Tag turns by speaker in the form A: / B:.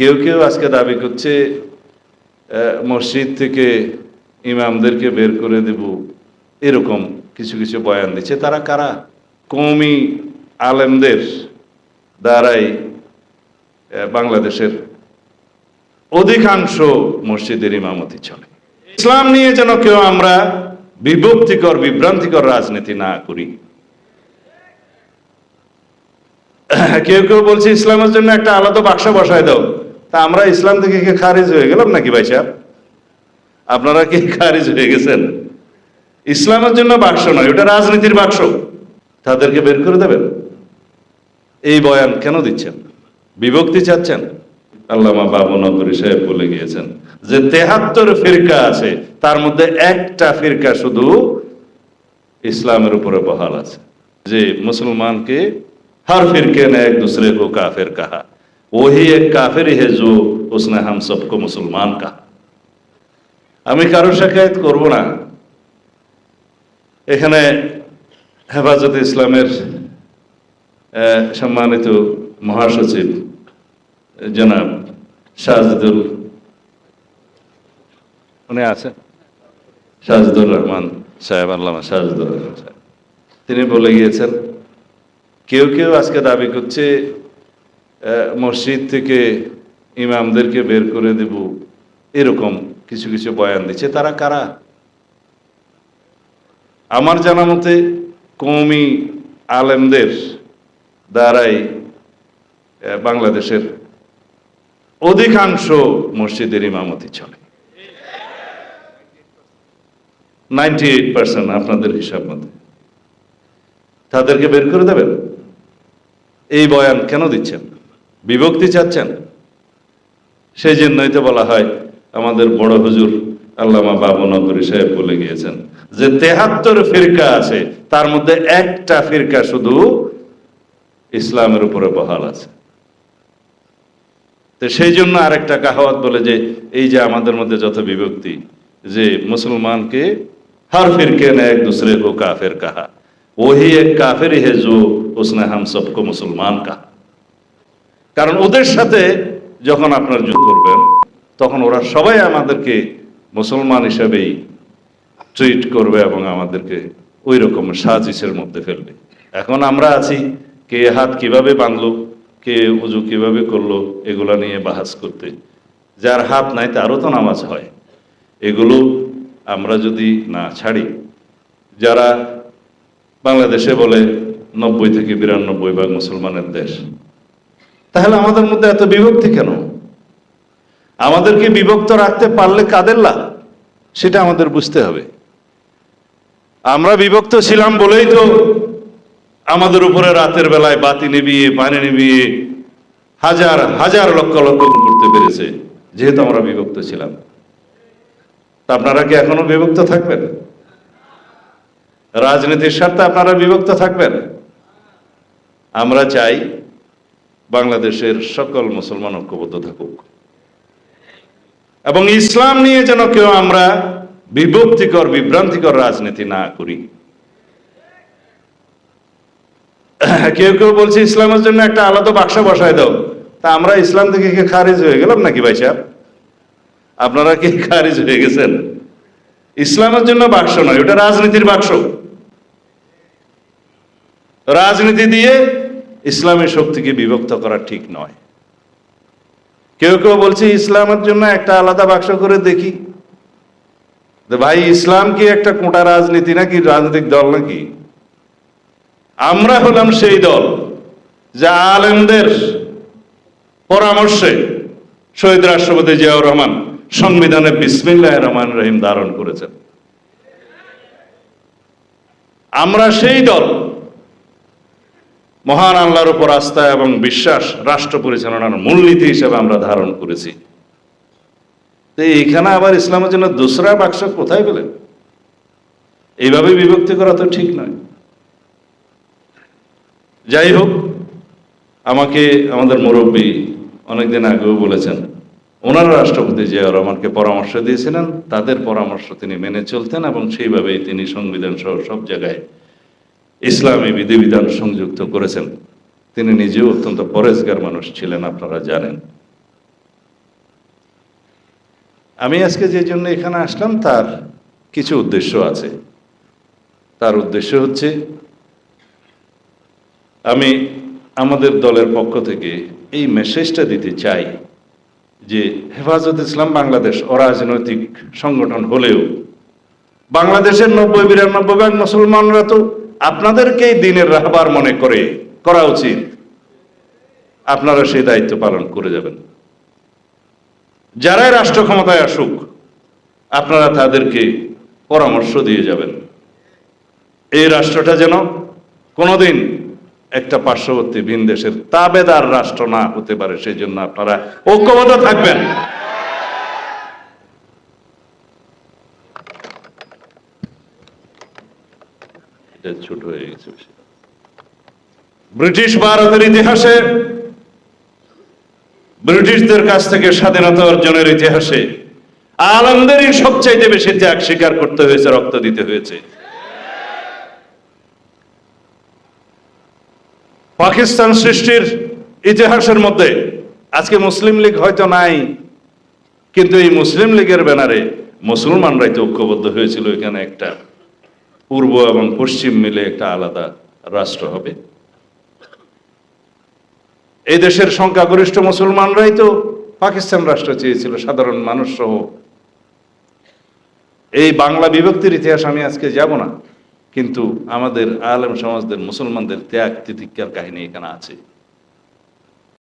A: কেউ কেউ আজকে দাবি করছে মসজিদ থেকে ইমামদেরকে বের করে দেব, এরকম কিছু কিছু বয়ান দিচ্ছে। তারা কারা? কৌমি আলেমদের দ্বারাই বাংলাদেশের অধিকাংশ মসজিদের ইমামতি চলে। ইসলাম নিয়ে যেন কেউ আমরা বিভক্তিকর, বিভ্রান্তিকর রাজনীতি না করি। কেউ কেউ বলছে, ইসলামের জন্য একটা আলাদা বাক্স বসায় দাও। তা আমরা ইসলাম থেকে কি খারিজ হয়ে গেলাম নাকি ভাই সাহেব? আপনারা কি খারিজ হয়ে গেছেন? ইসলামের জন্য বাক্স নয়, ওটা রাজনীতির বাক্স। তাদেরকে বের করে দেবেন। এই বয়ান কেন দিচ্ছেন? বিভক্তি চাচ্ছেন? আল্লামা বাবু নগরী সাহেব বলে গিয়েছেন যে তেহাত্তর ফিরকা আছে, তার মধ্যে একটা ফিরকা শুধু ইসলামের উপরে বহাল আছে। যে মুসলমানকে, হর ফিরকে নেয়, এক দুসরে কাফের কাহা। वही एक काफिर ही है जो उसने हम सबको मुसलमान कहा আমি কারো শাখায়ত করব না এখানে হেফাজতে ইসলামের আহ, সম্মানিত মহাসচিব জনাব শাহজুদুল উনি আছেন শাহজুদুর রহমান সাহেব আল্লামা শাহজুদুর রহমান সাহেব তিনি বলে গিয়েছেন কেউ কেউ আজকে দাবি করছে আহ, মসজিদ থেকে ইমামদেরকে বের করে দেব। এরকম কিছু কিছু বয়ান দিচ্ছে। তারা কারা? আমার জানা মতে কৌমি আলেমদের দ্বারাই বাংলাদেশের অধিকাংশ মসজিদের ইমামতি চলে। নাইনটি এইট পার্সেন্ট আপনাদের হিসাব মতে। তাদেরকে বের করে দেবেন? এই বয়ান কেন দিচ্ছেন? বিভক্তি চাচ্ছেন। সেই জন্যই তো বলা হয় আমাদের বড় হুজুর আল্লামা বাবু নগরী সাহেব বলে গিয়েছেন যে তেহাত্তর ফিরকা আছে, তার মধ্যে একটা ফিরকা শুধু ইসলামের উপরে বহাল আছে। তো সেই জন্য আরেকটা কাহাওয়াত বলে যে এই যে আমাদের মধ্যে যত বিভক্তি, যে মুসলমানকে হর ফিরকে না এক দূসরে হো কাফের কাহা, ওহি এক কাফের হে জো, উসনে হাম সবকো মুসলমান কাহা। কারণ ওদের সাথে যখন আপনার যুদ্ধ করবেন, তখন ওরা সবাই আমাদেরকে মুসলমান হিসেবেই ট্রিট করবে এবং আমাদেরকে ওই রকম সাজিসের মধ্যে ফেলবে। এখন আমরা আছি, কে হাত কীভাবে বাঁধলো, কে উজু কীভাবে করল, এগুলা নিয়ে বাহাজ করতে। যার হাত নাই, তারও তো নামাজ হয়। এগুলো আমরা যদি না ছাড়ি, যারা বাংলাদেশে বলে নব্বই থেকে বিরানব্বই ভাগ মুসলমানের দেশ তাহলে আমাদের মধ্যে এত বিভক্তি কেন? আমাদেরকে বিভক্ত রাখতে পারলে কাদের লাভ? সেটা আমাদের বুঝতে হবে। আমরা বিভক্ত ছিলাম বলেই তো আমাদের উপরে রাতের বেলায় বাতি নিবিয়ে পানি নিবিয়ে হাজার হাজার লক্ষ লক্ষ করতে পেরেছে, যেহেতু আমরা বিভক্ত ছিলাম। তা আপনারা কি এখনও বিভক্ত থাকবেন? রাজনীতির স্বার্থে আপনারা বিভক্ত থাকবেন? আমরা চাই বাংলাদেশের সকল মুসলমান ঐক্যবদ্ধ থাকুক। এবং ইসলাম নিয়ে যেন কেউ আমরা বিভক্তিকর, বিভ্রান্তিকর রাজনীতি না করি। কেউ কেউ বলছে, ইসলামের জন্য একটা আলাদা বাক্স বসায় দাও। তা আমরা ইসলাম থেকে কি খারিজ হয়ে গেলাম নাকি ভাই সাহেব? আপনারা কি খারিজ হয়ে গেছেন? ইসলামের জন্য বাক্স নয়, ওটা রাজনীতির বাক্স। রাজনীতি দিয়ে ইসলামের শক্তিকে বিভক্ত করা ঠিক নয়। কেউ কেউ বলছে, ইসলামের জন্য একটা আলাদা বাক্স করে দেখি। ভাই, ইসলাম কি একটা কোটা রাজনীতি নাকি, রাজনৈতিক দল নাকি? আমরা হলাম সেই দল যা আলেমদের পরামর্শে শহীদ রাষ্ট্রপতি জিয়াউর রহমান সংবিধানে বিসমিল্লাহ রহমান রহিম ধারণ করেছেন। আমরা সেই দল মহান আল্লাহর উপর আস্থা এবং বিশ্বাস রাষ্ট্র পরিচালনার মূলনীতি হিসেবে আমরা ধারণ করেছি। তো এইখানে আবার ইসলামের জন্য দোসরা বাক্স কোথায় পেলেন? এইভাবে বিভক্তি করা তো ঠিক নয়। যাই হোক, আমাকে আমাদের মুরব্বী অনেকদিন আগেও বলেছেন, ওনারা রাষ্ট্রপতি জিয়া রহমানকে পরামর্শ দিয়েছিলেন, তাদের পরামর্শ তিনি মেনে চলতেন এবং সেইভাবেই তিনি সংবিধান সহ সব জায়গায় ইসলামী বিধিবিধান সংযুক্ত করেছেন। তিনি নিজেও অত্যন্ত পরেজগার মানুষ ছিলেন, আপনারা জানেন। আমি আজকে যে জন্য এখানে আসলাম, তার কিছু উদ্দেশ্য আছে। তার উদ্দেশ্য হচ্ছে, আমি আমাদের দলের পক্ষ থেকে এই মেসেজটা দিতে চাই যে হেফাজত ইসলাম বাংলাদেশ অরাজনৈতিক সংগঠন হলেও, বাংলাদেশের নব্বই, বিরানব্বই ভাগ মুসলমানরা তো আপনাদেরকেই দিনের রাহবার মনে করে করা উচিত। আপনারা সেই দায়িত্ব পালন করে যাবেন। যারাই রাষ্ট্র ক্ষমতায় আসুক, আপনারা তাদেরকে পরামর্শ দিয়ে যাবেন। এই রাষ্ট্রটা যেন কোনোদিন একটা পার্শ্ববর্তী ভিন দেশের তাবেদার রাষ্ট্র না হতে পারে সেই জন্য আপনারা ঐক্যবদ্ধ থাকবেন। এটা ছোট হয়ে গেছে ব্রিটিশ ভারতের ইতিহাসে, ব্রিটিশদের কাছ থেকে স্বাধীনতা অর্জনের ইতিহাসে আলমদেরই সবচাইতে বেশি ত্যাগ স্বীকার করতে হয়েছে, রক্ত দিতে হয়েছে। পাকিস্তান সৃষ্টির ইতিহাসের মধ্যে, আজকে মুসলিম লীগ হয়তো নাই, কিন্তু এই মুসলিম লীগের ব্যানারে মুসলমানরাই তো ঐক্যবদ্ধ হয়েছিল এখানে একটা। পূর্ব এবং পশ্চিম মিলে একটা আলাদা রাষ্ট্র হবে। এই দেশের সংখ্যাগরিষ্ঠ মুসলমানরাই তো পাকিস্তান রাষ্ট্র চেয়েছিল, সাধারণ মানুষ সহ। এই বাংলা বিভক্তির ইতিহাস আমি আজকে যাব না, কিন্তু আমাদের আলেম সমাজদের, মুসলমানদের ত্যাগ তিতিক্ষার কাহিনী এখানে আছে।